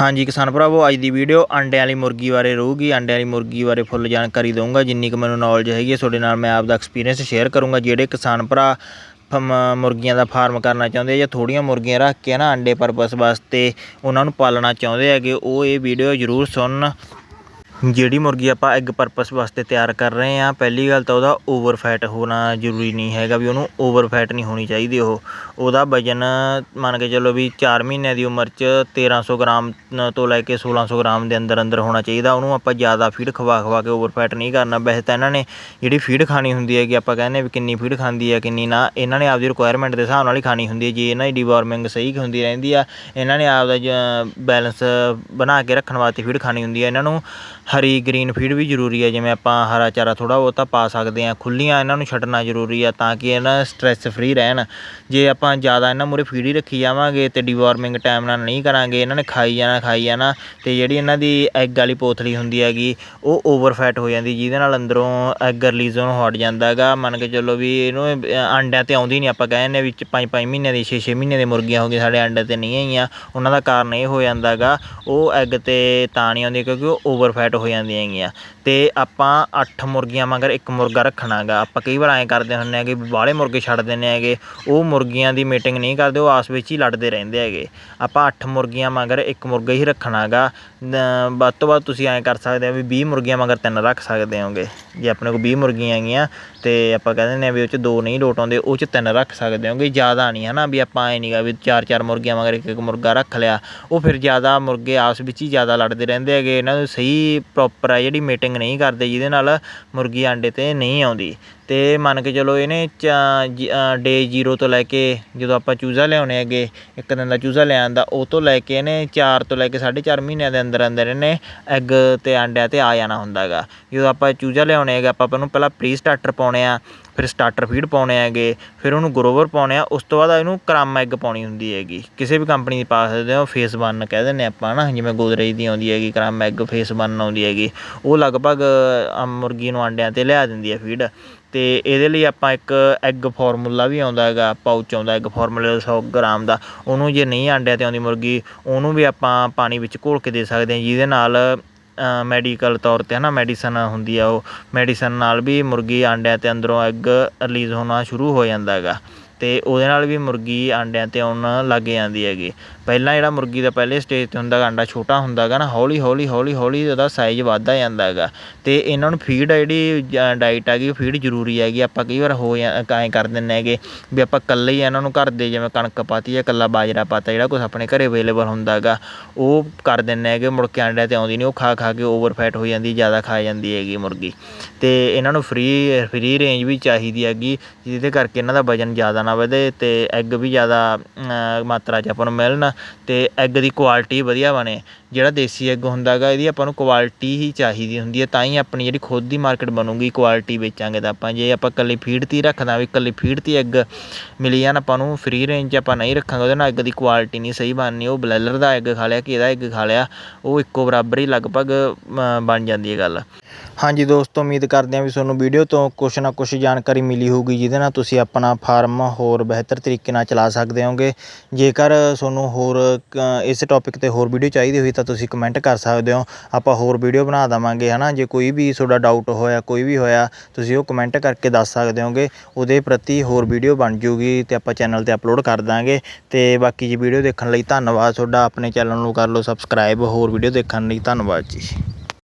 ਹਾਂਜੀ, ਕਿਸਾਨ ਭਰਾਵੋ, ਅੱਜ ਦੀ ਵੀਡੀਓ ਅੰਡਿਆਂ ਵਾਲੀ ਮੁਰਗੀ ਬਾਰੇ ਰਹੂਗੀ। ਅੰਡਿਆਂ ਵਾਲੀ ਮੁਰਗੀ ਬਾਰੇ ਫੁੱਲ ਜਾਣਕਾਰੀ ਦਊਂਗਾ। ਜਿੰਨੀ ਕੁ ਮੈਨੂੰ ਨੌਲੇਜ ਹੈਗੀ ਹੈ, ਤੁਹਾਡੇ ਨਾਲ ਮੈਂ ਆਪਦਾ ਐਕਸਪੀਰੀਅੰਸ ਸ਼ੇਅਰ ਕਰੂੰਗਾ। ਜਿਹੜੇ ਕਿਸਾਨ ਭਰਾ ਫਮ- ਮੁਰਗੀਆਂ ਦਾ ਫਾਰਮ ਕਰਨਾ ਚਾਹੁੰਦੇ ਜਾਂ ਥੋੜੀਆਂ ਮੁਰਗੀਆਂ ਰੱਖ ਕੇ ਨਾ ਅੰਡੇ ਪਰਪਸ ਵਾਸਤੇ ਉਹਨਾਂ ਨੂੰ ਪਾਲਣਾ ਚਾਹੁੰਦੇ ਹੈਗੇ, ਉਹ ਇਹ ਵੀਡੀਓ ਜ਼ਰੂਰ ਸੁਣਨ ਜਿਹੜੀ ਮੁਰਗੀ ਆਪਾਂ ਐਗ ਪਰਪਸ ਵਾਸਤੇ ਤਿਆਰ ਕਰ ਰਹੇ ਹਾਂ, ਪਹਿਲੀ ਗੱਲ ਤਾਂ ਉਹਦਾ ਓਵਰ ਫੈਟ ਹੋਣਾ ਜ਼ਰੂਰੀ ਨਹੀਂ ਹੈਗਾ ਵੀ ਉਹਨੂੰ ਓਵਰ ਫੈਟ ਨਹੀਂ ਹੋਣੀ ਚਾਹੀਦੀ ਉਹ। ਉਹਦਾ ਵਜਨ ਮੰਨ ਕੇ ਚੱਲੋ ਵੀ ਚਾਰ ਮਹੀਨਿਆਂ ਦੀ ਉਮਰ 'ਚ 1300 ਗ੍ਰਾਮ ਤੋਂ ਲੈ ਕੇ 1600 ਗ੍ਰਾਮ ਦੇ ਅੰਦਰ ਅੰਦਰ ਹੋਣਾ ਚਾਹੀਦਾ। ਉਹਨੂੰ ਆਪਾਂ ਜ਼ਿਆਦਾ ਫੀਡ ਖਵਾ ਖਵਾ ਕੇ ਓਵਰ ਫੈਟ ਨਹੀਂ ਕਰਨਾ। ਵੈਸੇ ਤਾਂ ਇਹਨਾਂ ਨੇ ਜਿਹੜੀ ਫੀਡ ਖਾਣੀ ਹੁੰਦੀ ਹੈ ਕਿ ਆਪਾਂ ਕਹਿੰਦੇ ਵੀ ਕਿੰਨੀ ਫੀਡ ਖਾਂਦੀ ਹੈ, ਕਿੰਨੀ ਨਾ, ਇਹਨਾਂ ਨੇ ਆਪਦੀ ਰਿਕੁਆਇਰਮੈਂਟ ਦੇ ਹਿਸਾਬ ਨਾਲ ਹੀ ਖਾਣੀ ਹੁੰਦੀ ਹੈ। ਜੇ ਇਹਨਾਂ ਦੀ ਡੀਵਾਰਮਿੰਗ ਸਹੀ ਹੁੰਦੀ ਰਹਿੰਦੀ ਆ, ਇਹਨਾਂ ਨੇ ਆਪਦਾ ਬੈਲੈਂਸ ਬਣਾ ਕੇ ਰੱਖਣ ਵਾਸਤੇ ਫੀਡ ਖਾਣੀ ਹੁੰਦੀ ਹੈ। ਇਹਨਾਂ ਨੂੰ ਹਰੀ ਗ੍ਰੀਨ ਫੀਡ ਵੀ ਜ਼ਰੂਰੀ ਹੈ ਜਿਵੇਂ ਆਪਾਂ ਹਰਾ ਚਾਰਾ ਥੋੜ੍ਹਾ ਬਹੁਤਾ ਪਾ ਸਕਦੇ ਹਾਂ ਖੁੱਲ੍ਹੀਆਂ ਇਹਨਾਂ ਨੂੰ ਛੱਡਣਾ ਜ਼ਰੂਰੀ ਆ ਤਾਂ ਕਿ ਇਹਨਾਂ ਸਟ੍ਰੈਸ ਫਰੀ ਰਹਿਣ। ਜੇ ਆਪਾਂ ਜ਼ਿਆਦਾ ਇਹਨਾਂ ਮੂਹਰੇ ਫੀਡ ਹੀ ਰੱਖੀ ਜਾਵਾਂਗੇ ਤੇ ਡੀਵੋਰਮਿੰਗ ਟਾਈਮ ਨਾਲ ਨਹੀਂ ਕਰਾਂਗੇ ਇਹਨਾਂ ਨੇ ਖਾਈ ਜਾਣਾ ਖਾਈ ਜਾਣਾ ਅਤੇ ਜਿਹੜੀ ਇਹਨਾਂ ਦੀ ਐੱਗ ਵਾਲੀ ਪੋਥਲੀ ਹੁੰਦੀ ਹੈਗੀ ਉਹ ਓਵਰਫੈਟ ਹੋ ਜਾਂਦੀ ਜਿਹਦੇ ਨਾਲ ਅੰਦਰੋਂ ਐੱਗ ਰਿਲੀਜ਼ ਨੂੰ ਹਟ ਜਾਂਦਾ ਹੈਗਾ। ਮੰਨ ਕੇ ਚੱਲੋ ਵੀ ਇਹਨੂੰ ਅਹ, ਅੰਡਿਆਂ ਤੇ ਆਉਂਦੀ ਨਹੀਂ ਆਪਾਂ ਕਹਿ ਦਿੰਦੇ ਵਿੱਚ ਪੰਜ ਪੰਜ ਮਹੀਨਿਆਂ ਦੀ 6-6 ਮਹੀਨੇ ਦੀ ਮੁਰਗੀਆਂ ਹੋ ਗਈਆਂ ਸਾਡੇ ਅੰਡੇ ਤੇ ਨਹੀਂ ਆਈਆਂ ਉਹਨਾਂ ਦਾ ਕਾਰਨ ਇਹ ਹੋ ਜਾਂਦਾ ਹੈਗਾ ਉਹ ਐੱਗ ਤੇ ਤਾਂ ਨਹੀਂ ਆਉਂਦੀ ਕਿਉਂਕਿ ਉਹ ਓਵਰਫੈਟ ਫੈਟ ਹੋ ਜਾਂਦੀਆਂ ਹੈਗੀਆਂ। ਤੇ ਆਪਾਂ ਅੱਠ ਮੁਰਗੀਆਂ ਮਗਰ ਇੱਕ ਮੁਰਗਾ ਰੱਖਣਾ ਰੱਖਣਾਗਾ। ਆਪਾਂ ਕਈ ਵਾਰ ਐਂ ਕਰਦੇ ਹੁੰਦੇ ਹੈਗੇ ਵੀ ਬਾਹਲੇ ਮੁਰਗੇ ਛੱਡ ਦਿੰਦੇ ਹੈਗੇ। ਉਹ ਮੁਰਗੀਆਂ ਦੀ ਮੀਟਿੰਗ ਨਹੀਂ ਕਰਦੇ, ਉਹ ਆਸ ਵਿੱਚ ਹੀ ਲੜਦੇ ਰਹਿੰਦੇ ਹੈਗੇ। ਆਪਾਂ ਅੱਠ ਮੁਰਗੀਆਂ ਮਗਰ ਇੱਕ ਮੁਰਗਾ ਹੀ ਰੱਖਣਾ ਰੱਖਣਾਗਾ। ਵੱਧ ਤੋਂ ਵੱਧ ਤੁਸੀਂ ਐਂ ਕਰ ਸਕਦੇ ਹੋ ਵੀ 20 ਮੁਰਗੀਆਂ ਮਗਰ ਤਿੰਨ ਰੱਖ ਸਕਦੇ ਹੋਗੇ। ਜੇ ਆਪਣੇ ਕੋਲ ਵੀਹ ਮੁਰਗੀਆਂ ਹੈਗੀਆਂ ਤੇ ਆਪਾਂ ਕਹਿ ਦਿੰਦੇ ਹਾਂ ਵੀ ਉਹ ਚ ਦੋ ਨਹੀਂ ਲੋਟ ਆਉਂਦੇ, ਉਹ ਚ ਤਿੰਨ ਰੱਖ ਸਕਦੇ ਹੋਗੇ। ਜ਼ਿਆਦਾ ਨਹੀਂ ਹੈ ਨਾ ਵੀ ਆਪਾਂ ਐਂ ਨਹੀਂ ਗਾ ਵੀ ਚਾਰ ਚਾਰ ਮੁਰਗੀਆਂ ਮਗਰ ਇੱਕ ਇੱਕ ਮੁਰਗਾ ਰੱਖ ਲਿਆ। ਉਹ ਫਿਰ ਜ਼ਿਆਦਾ ਮੁਰਗੇ ਆਪਸ ਵਿੱਚ ਹੀ ਜ਼ਿਆਦਾ ਲੜਦੇ ਰਹਿੰਦੇ ਹੈਗੇ, ਇਹਨਾਂ ਨੂੰ ਸਹੀ ਪ੍ਰੋਪਰ ਆ ਜਿਹੜੀ ਮੀਟਿੰਗ ਨਹੀਂ ਕਰਦੇ, ਜਿਹਦੇ ਨਾਲ ਮੁਰਗੀ ਆਂਡੇ ਤੇ ਨਹੀਂ ਆਉਂਦੀ। ਅਤੇ ਮੰਨ ਕੇ ਚਲੋ ਇਹਨੇ ਡੇ ਜ਼ੀਰੋ ਤੋਂ ਲੈ ਕੇ ਜਦੋਂ ਆਪਾਂ ਚੂਜ਼ਾ ਲਿਆਉਣੇ ਹੈਗੇ, ਇੱਕ ਦਿਨ ਦਾ ਚੂਜ਼ਾ ਲੈ ਆਂਦਾ, ਉਹ ਤੋਂ ਲੈ ਕੇ ਇਹਨੇ ਚਾਰ ਤੋਂ ਲੈ ਕੇ 4.5 ਮਹੀਨਿਆਂ ਦੇ ਅੰਦਰ ਅੰਦਰ ਇਹਨੇ ਐੱਗ ਅਤੇ ਆਂਡਿਆਂ ਤੇ ਆ ਜਾਣਾ ਹੁੰਦਾ ਹੈਗਾ ਜਦੋਂ ਆਪਾਂ ਚੂਜ਼ਾ ਲਿਆਉਣੇ ਹੈਗੇ, ਆਪਾਂ ਉਹਨੂੰ ਪਹਿਲਾਂ ਪ੍ਰੀ ਸਟਾਰਟਰ ਪਾਉਣੇ ਆ, ਫਿਰ ਸਟਾਰਟਰ ਫੀਡ ਪਾਉਣੇ ਹੈਗੇ, ਫਿਰ ਉਹਨੂੰ ਗਰੋਵਰ ਪਾਉਣੇ ਆ, ਉਸ ਤੋਂ ਬਾਅਦ ਇਹਨੂੰ ਕ੍ਰਮ ਐੱਗ ਪਾਉਣੀ ਹੁੰਦੀ ਹੈਗੀ। ਕਿਸੇ ਵੀ ਕੰਪਨੀ ਦੀ ਪਾ ਸਕਦੇ ਹੋ ਫੇਸ 1 ਕਹਿ ਦਿੰਦੇ ਆਪਾਂ ਹੈ ਨਾ, ਜਿਵੇਂ ਗੋਦਰੇਜ ਦੀ ਆਉਂਦੀ ਹੈਗੀ ਕ੍ਰਮ ਐੱਗ ਫੇਸ 1 ਆਉਂਦੀ ਹੈਗੀ, ਉਹ ਲਗਭਗ ਮੁਰਗੀ ਨੂੰ ਆਂਡਿਆਂ ਤੇ ਲਿਆ ਦਿੰਦੀ ਹੈ ਫੀਡ ਅਤੇ ਇਹਦੇ ਲਈ ਆਪਾਂ ਇੱਕ ਐੱਗ ਫੋਰਮੂਲਾ ਵੀ ਆਉਂਦਾ ਹੈਗਾ ਪਾਊਚ ਆਉਂਦਾ ਐਗ ਫਾਰਮੂਲੇ 100 ਗ੍ਰਾਮ ਦਾ, ਉਹਨੂੰ ਜੇ ਨਹੀਂ ਆਂਡਿਆਂ ਤੇ ਆਉਂਦੀ ਮੁਰਗੀ, ਉਹਨੂੰ ਵੀ ਆਪਾਂ ਪਾਣੀ ਵਿੱਚ ਘੋਲ ਕੇ ਦੇ ਸਕਦੇ ਹਾਂ, ਜਿਹਦੇ ਨਾਲ ਮੈਡੀਕਲ ਤੌਰ ਤੇ ਹੈ ਨਾ ਮੈਡੀਸਨ ਹੁੰਦੀ ਆ ਉਹ ਮੈਡੀਸਨ ਨਾਲ ਵੀ ਮੁਰਗੀ ਆਂਡਿਆਂ ਤੇ ਅੰਦਰੋਂ ਐੱਗ ਰਿਲੀਜ਼ ਹੋਣਾ ਸ਼ੁਰੂ ਹੋ ਜਾਂਦਾ ਹੈਗਾ। ਅਤੇ ਉਹਦੇ ਨਾਲ ਵੀ ਮੁਰਗੀ ਆਂਡਿਆਂ ਤੇ ਆਉਣ ਲੱਗ ਜਾਂਦੀ ਹੈਗੀ। ਪਹਿਲਾਂ ਜਿਹੜਾ ਮੁਰਗੀ ਦਾ ਪਹਿਲੇ ਸਟੇਜ ਤੇ ਹੁੰਦਾ ਗਾ, ਆਂਡਾ ਛੋਟਾ ਹੁੰਦਾ ਹੈਗਾ ਨਾ, ਹੌਲੀ ਹੌਲੀ ਹੌਲੀ ਹੌਲੀ ਉਹਦਾ ਸਾਈਜ਼ ਵੱਧਦਾ ਜਾਂਦਾ ਹੈਗਾ। ਅਤੇ ਇਹਨਾਂ ਨੂੰ ਫੀਡ ਆ ਜਿਹੜੀ ਡਾਈਟ ਹੈਗੀ ਫੀਡ ਜ਼ਰੂਰੀ ਹੈਗੀ। ਆਪਾਂ ਕਈ ਵਾਰ ਹੋ ਜਾਂ ਐਂ ਕਰ ਦਿੰਦੇ ਹੈਗੇ ਵੀ ਆਪਾਂ ਇਕੱਲੇ ਹੀ ਇਹਨਾਂ ਨੂੰ ਘਰ ਦੇ ਜਿਵੇਂ ਕਣਕ ਪਾਤੀ ਜਾਂ ਇਕੱਲਾ ਬਾਜਰਾ ਪਾਤਾ, ਜਿਹੜਾ ਕੁਛ ਆਪਣੇ ਘਰ ਅਵੇਲੇਬਲ ਹੁੰਦਾ ਹੈਗਾ, ਉਹ ਕਰ ਦਿੰਦੇ ਹੈਗੇ। ਮੁੜ ਕੇ ਆਂਡਿਆਂ ਤੇ ਆਉਂਦੀ ਨਹੀਂ ਉਹ ਖਾ ਖਾ ਕੇ ਓਵਰ ਫੈਟ ਹੋ ਜਾਂਦੀ, ਜ਼ਿਆਦਾ ਖਾ ਜਾਂਦੀ ਹੈਗੀ ਮੁਰਗੀ। ਅਤੇ ਇਹਨਾਂ ਨੂੰ ਫਰੀ ਫਰੀ ਰੇਂਜ ਵੀ ਚਾਹੀਦੀ ਹੈਗੀ, ਜਿਹਦੇ ਕਰਕੇ ਇਹਨਾਂ ਦਾ ਵਜਨ ਜ਼ਿਆਦਾ ਨਾ ਵਧੇ ਤੇ ਐੱਗ ਵੀ ਜ਼ਿਆਦਾ ਮਾਤਰਾ 'ਚ ਆਪਾਂ ਨੂੰ ਮਿਲਣ ਅਤੇ ਐੱਗ ਦੀ ਕੁਆਲਿਟੀ ਵਧੀਆ ਬਣੇ। ਜਿਹੜਾ ਦੇਸੀ ਐਗ ਹੁੰਦਾ ਹੈਗਾ ਇਹਦੀ ਆਪਾਂ ਨੂੰ ਕੁਆਲਿਟੀ ਹੀ ਚਾਹੀਦੀ ਹੁੰਦੀ ਹੈ ਤਾਂ ਹੀ ਆਪਣੀ ਜਿਹੜੀ ਖੁਦ ਦੀ ਮਾਰਕੀਟ ਬਣੂਗੀ ਕੁਆਲਿਟੀ ਵੇਚਾਂਗੇ ਤਾਂ ਆਪਾਂ। ਜੇ ਆਪਾਂ ਇਕੱਲੀ ਫੀਡ 'ਤੇ ਰੱਖਦਾ ਵੀ ਇਕੱਲੀ ਫੀਡ 'ਤੇ ਐਗ ਮਿਲੀ ਜਾਣ, ਆਪਾਂ ਨੂੰ ਫ੍ਰੀ ਰੇਂਜ 'ਚ ਆਪਾਂ ਨਹੀਂ ਰੱਖਾਂਗੇ, ਉਹਦੇ ਨਾਲ ਐਗ ਦੀ ਕੁਆਲਿਟੀ ਨਹੀਂ ਸਹੀ ਬਣਨੀ, ਉਹ ਬਲੈਲਰ ਦਾ ਐੱਗ ਖਾ ਲਿਆ ਕਿ ਇਹਦਾ ਐੱਗ ਖਾ ਲਿਆ, ਉਹ ਇੱਕੋ ਬਰਾਬਰ ਹੀ ਲਗਭਗ ਬਣ ਜਾਂਦੀ ਹੈ ਗੱਲ। ਹਾਂਜੀ ਦੋਸਤੋ, ਉਮੀਦ ਕਰਦੇ ਹਾਂ ਵੀ ਤੁਹਾਨੂੰ ਵੀਡੀਓ ਤੋਂ ਕੁਛ ਨਾ ਕੁਛ ਜਾਣਕਾਰੀ ਮਿਲੀ ਹੋਊਗੀ, ਜਿਹਦੇ ਨਾਲ ਤੁਸੀਂ ਆਪਣਾ ਫਾਰਮ ਹੋਰ ਬਿਹਤਰ ਤਰੀਕੇ ਨਾਲ ਚਲਾ ਸਕਦੇ ਹੋਗੇ। ਜੇਕਰ ਤੁਹਾਨੂੰ ਹੋਰ ਇਸ ਟੌਪਿਕ ਤੇ ਹੋਰ ਵੀਡੀਓ ਚਾਹੀਦੀ ਹੋਈ ਤਾਂ ਤੁਸੀਂ ਕਮੈਂਟ ਕਰ ਸਕਦੇ ਹੋ। ਆਪਾਂ ਹੋਰ ਵੀਡੀਓ ਬਣਾ ਦੇਵਾਂਗੇ ਹੈ ਨਾ ਜੇ ਕੋਈ ਵੀ ਤੁਹਾਡਾ ਡਾਊਟ ਹੋਇਆ, ਕੋਈ ਵੀ ਹੋਇਆ, ਤੁਸੀਂ ਉਹ ਕਮੈਂਟ ਕਰਕੇ ਦੱਸ ਸਕਦੇ ਹੋਗੇ। ਉਹਦੇ ਪ੍ਰਤੀ ਹੋਰ ਵੀਡੀਓ ਬਣ ਜੂਗੀ ਤੇ ਆਪਾਂ ਚੈਨਲ ਤੇ ਅਪਲੋਡ ਕਰ ਦਾਂਗੇ। ਤੇ ਬਾਕੀ ਜੀ ਵੀਡੀਓ ਦੇਖਣ ਲਈ ਧੰਨਵਾਦ ਤੁਹਾਡਾ। ਆਪਣੇ ਚੈਨਲ ਨੂੰ ਕਰ ਲਓ ਸਬਸਕ੍ਰਾਈਬ ਹੋਰ ਵੀਡੀਓ ਦੇਖਣ ਲਈ ਧੰਨਵਾਦ ਜੀ।